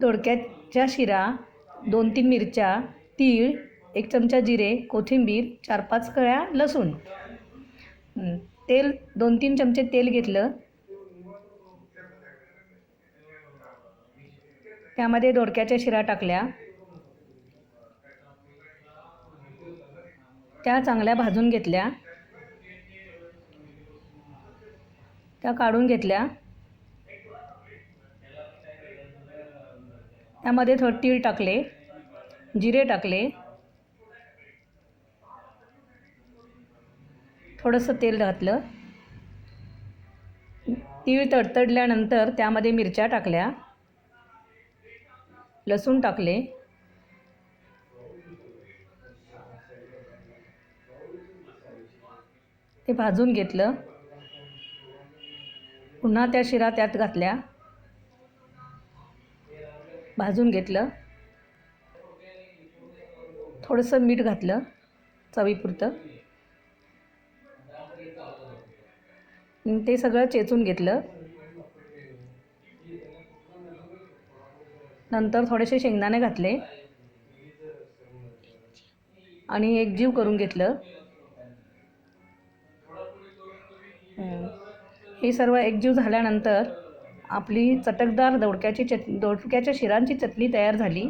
दोडक्याच्या शिरा दोन तीन मिरच्या तीळ एक चमचा जिरे कोथिंबीर चार पाच कळ्या लसूण. तेल दोन तीन चमचे तेल घेतलं. त्यामध्ये दोडक्याच्या शिरा टाकल्या. त्या चांगल्या भाजून घेतल्या. त्या काढून घेतल्या. त्यामध्ये थोडं तीळ टाकले जिरे टाकले. थोडंसं तेल घातलं. तीळ तडतडल्यानंतर त्यामध्ये मिरच्या टाकल्या. लसूण टाकले. ते भाजून घेतलं. पुन्हा त्या शिरा त्यात घातल्या. भाजून घेतलं. थोडंसं मीठ घातलं चवीपुरतं. ते सगळं चेचून घेतलं. नंतर थोडेसे शेंगदाणे घातले. आणि एक जीव करून घेतलं. हे सर्व एकजीव झाल्यानंतर आपली चटकदार दोडक्याची चट दोडक्याच्या शिरांची चटणी तयार झाली.